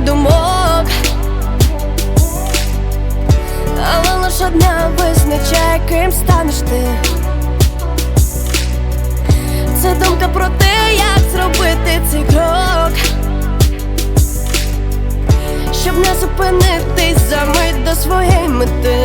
думок. Але лише одна визначає, ким станеш ти. Це думка про те, як зробити цей крок, щоб не зупинитись за мить до своєї мети.